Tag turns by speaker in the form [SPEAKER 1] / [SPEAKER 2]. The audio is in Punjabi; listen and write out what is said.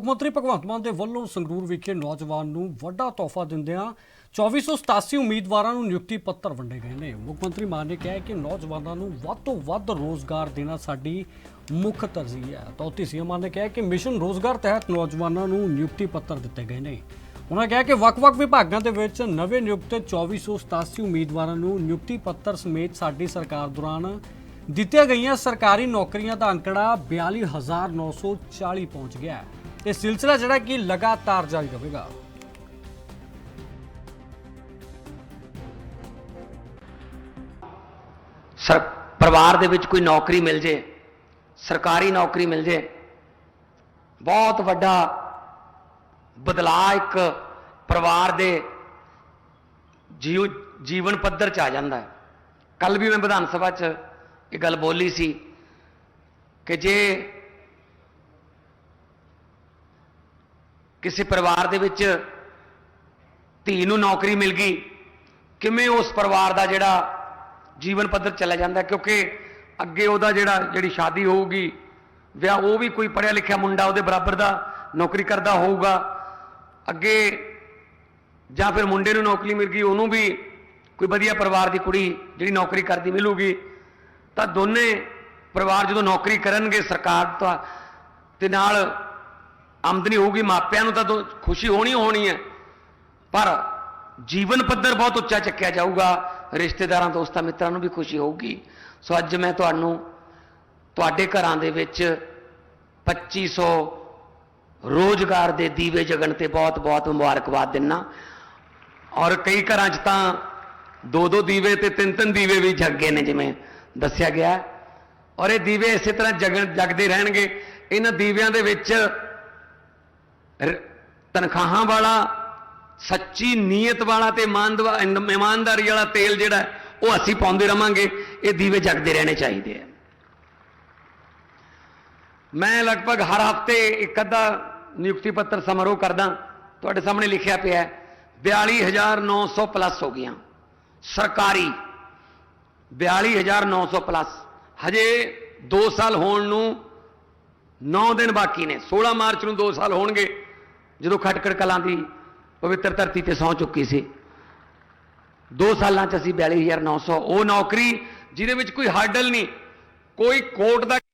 [SPEAKER 1] ਮੁੱਖ ਮੰਤਰੀ ਭਗਵੰਤ ਮਾਨ ਦੇ ਵੱਲੋਂ ਸੰਗਰੂਰ ਵਿਖੇ ਨੌਜਵਾਨ ਨੂੰ ਵੱਡਾ ਤੋਹਫਾ ਦਿੰਦਿਆਂ 2487 ਉਮੀਦਵਾਰਾਂ ਨੂੰ ਨਿਯੁਕਤੀ ਪੱਤਰ ਵੰਡੇ ਗਏ ਨੇ। ਮੁੱਖ ਮੰਤਰੀ ਮਾਨ ਨੇ ਕਿਹਾ ਕਿ ਨੌਜਵਾਨਾਂ ਨੂੰ ਵੱਧ ਤੋਂ ਵੱਧ ਰੋਜ਼ਗਾਰ ਦੇਣਾ ਸਾਡੀ ਮੁੱਖ ਤਰਜੀਹ ਹੈ। ਤਾਂ ਉੱਥੇ ਸੀਐਮ ਮਾਨ ਨੇ ਕਿਹਾ ਕਿ ਮਿਸ਼ਨ ਰੋਜ਼ਗਾਰ ਤਹਿਤ ਨੌਜਵਾਨਾਂ ਨੂੰ ਨਿਯੁਕਤੀ ਪੱਤਰ ਦਿੱਤੇ ਗਏ ਨੇ। ਉਹਨਾਂ ਕਿਹਾ ਕਿ ਵੱਖ-ਵੱਖ ਵਿਭਾਗਾਂ ਦੇ ਵਿੱਚ ਨਵੇਂ ਨਿਯੁਕਤ 2487 ਉਮੀਦਵਾਰਾਂ ਨੂੰ ਨਿਯੁਕਤੀ ਪੱਤਰ ਸਮੇਤ ਸਾਡੀ ਸਰਕਾਰ ਦੌਰਾਨ ਦਿੱਤੀਆਂ ਗਈਆਂ ਸਰਕਾਰੀ ਨੌਕਰੀਆਂ ਦਾ ਅੰਕੜਾ 42940 ਪਹੁੰਚ ਗਿਆ ਹੈ। ਇਹ ਸਿਲਸਿਲਾ ਜਿਹੜਾ ਕਿ ਲਗਾਤਾਰ ਜਾਰੀ ਰਹੇਗਾ।
[SPEAKER 2] ਸਰ, ਪਰਿਵਾਰ ਦੇ ਵਿੱਚ ਕੋਈ ਨੌਕਰੀ ਮਿਲ ਜੇ, ਸਰਕਾਰੀ ਨੌਕਰੀ ਮਿਲ ਜੇ, ਬਹੁਤ ਵੱਡਾ ਬਦਲਾਅ ਇੱਕ ਪਰਿਵਾਰ ਦੇ ਜੀਵ ਜੀਵਨ ਪੱਧਰ ਚ ਆ ਜਾਂਦਾ ਹੈ। ਕੱਲ ਵੀ ਮੈਂ ਵਿਧਾਨ ਸਭਾ 'ਚ ਇਹ ਗੱਲ ਬੋਲੀ ਸੀ ਕਿ ਜੇ ਕਿਸੇ ਪਰਿਵਾਰ ਦੇ ਵਿੱਚ ਧੀ ਨੂੰ ਨੌਕਰੀ ਮਿਲ ਗਈ, ਕਿਵੇਂ ਉਸ ਪਰਿਵਾਰ ਦਾ ਜਿਹੜਾ ਜੀਵਨ ਪੱਧਰ ਚਲਾ ਜਾਂਦਾ, ਕਿਉਂਕਿ ਅੱਗੇ ਉਹਦਾ ਜਿਹੜਾ, ਜਿਹੜੀ ਸ਼ਾਦੀ ਹੋਊਗੀ, ਵਿਆਹ ਉਹ ਵੀ ਕੋਈ ਪੜ੍ਹਿਆ ਲਿਖਿਆ ਮੁੰਡਾ ਉਹਦੇ ਬਰਾਬਰ ਦਾ ਨੌਕਰੀ ਕਰਦਾ ਹੋਊਗਾ, ਅੱਗੇ ਜਾਂ ਫਿਰ ਮੁੰਡੇ ਨੂੰ ਨੌਕਰੀ ਮਿਲ ਗਈ, ਉਹਨੂੰ ਵੀ ਕੋਈ ਵਧੀਆ ਪਰਿਵਾਰ ਦੀ ਕੁੜੀ ਜਿਹੜੀ ਨੌਕਰੀ ਕਰਦੀ ਮਿਲੂਗੀ, ਤਾਂ ਦੋਨੇ ਪਰਿਵਾਰ ਜਦੋਂ ਨੌਕਰੀ ਕਰਨਗੇ ਸਰਕਾਰ ਤੋਂ, ਤੇ ਨਾਲ ਆਮਦਨੀ ਹੋਊਗੀ, ਮਾਪਿਆਂ ਨੂੰ ਤਾਂ ਦੋ- ਖੁਸ਼ੀ ਹੋਣੀ ਹੋਣੀ ਹੈ। ਪਰ ਜੀਵਨ ਪੱਧਰ ਬਹੁਤ ਉੱਚਾ ਚੱਕਿਆ ਜਾਊਗਾ, ਰਿਸ਼ਤੇਦਾਰਾਂ, ਦੋਸਤਾਂ, ਮਿੱਤਰਾਂ ਨੂੰ ਵੀ ਖੁਸ਼ੀ ਹੋਊਗੀ। ਸੋ ਅੱਜ ਮੈਂ ਤੁਹਾਨੂੰ ਤੁਹਾਡੇ ਘਰਾਂ ਦੇ ਵਿੱਚ 2500 ਰੋਜ਼ਗਾਰ ਦੇ ਦੀਵੇ ਜਗਣ ਤੇ ਬਹੁਤ-ਬਹੁਤ ਮੁਬਾਰਕਬਾਦ ਦਿੰਨਾ। ਔਰ ਕਈ ਘਰਾਂ 'ਚ ਤਾਂ ਦੋ ਦੋ ਦੀਵੇ ਤੇ ਤਿੰਨ ਤਿੰਨ ਦੀਵੇ ਵੀ ਜਗ ਗਏ ਨੇ, ਜਿਵੇਂ ਦੱਸਿਆ ਗਿਆ। ਔਰ ਇਹ ਦੀਵੇ ਇਸੇ ਤਰ੍ਹਾਂ ਜਗਣ ਜਗਦੇ ਰਹਿਣਗੇ। ਇਹਨਾਂ ਦੀਵਿਆਂ ਦੇ ਵਿੱਚ ਤਨਖਾਹਾਂ ਵਾਲਾ, ਸੱਚੀ ਨੀਅਤ ਵਾਲਾ ਤੇ ਇਮਾਨਦਵਾ- ਇਮਾਨਦਾਰੀ ਵਾਲਾ ਤੇਲ ਜਿਹੜਾ ਉਹ ਅਸੀਂ ਪਾਉਂਦੇ ਰਵਾਂਗੇ, ਇਹ ਦੀਵੇ ਜਗਦੇ ਰਹਿਣੇ ਚਾਹੀਦੇ ਆ। ਮੈਂ ਲਗਭਗ ਹਰ ਹਫ਼ਤੇ ਇੱਕ ਅੱਧਾ ਨਿਯੁਕਤੀ ਪੱਤਰ ਸਮਾਰੋਹ ਕਰਦਾ, ਤੁਹਾਡੇ ਸਾਹਮਣੇ ਲਿਖਿਆ ਪਿਆ ਹੈ 42900 ਪਲੱਸ ਹੋ ਗਈਆਂ, ਸਰਕਾਰੀ 42900 ਪਲੱਸ, ਹਜੇ 2 ਸਾਲ ਹੋਣ ਨੂੰ 9 ਦਿਨ ਬਾਕੀ ਨੇ 16 ਮਾਰਚ ਨੂੰ 2 ਸਾਲ ਹੋਣਗੇ ਜਦੋਂ ਖਟਕੜ ਕਲਾਂ ਦੀ ਪਵਿੱਤਰ ਧਰਤੀ ਤੇ ਸੌ ਚੁੱਕੀ ਸੀ। 2 ਸਾਲਾਂ ਚ ਅਸੀਂ 42900 ਉਹ ਨੌਕਰੀ ਜਿਹਦੇ ਵਿੱਚ ਕੋਈ ਹਰਡਲ ਨਹੀਂ, ਕੋਈ ਕੋਰਟ ਦਾ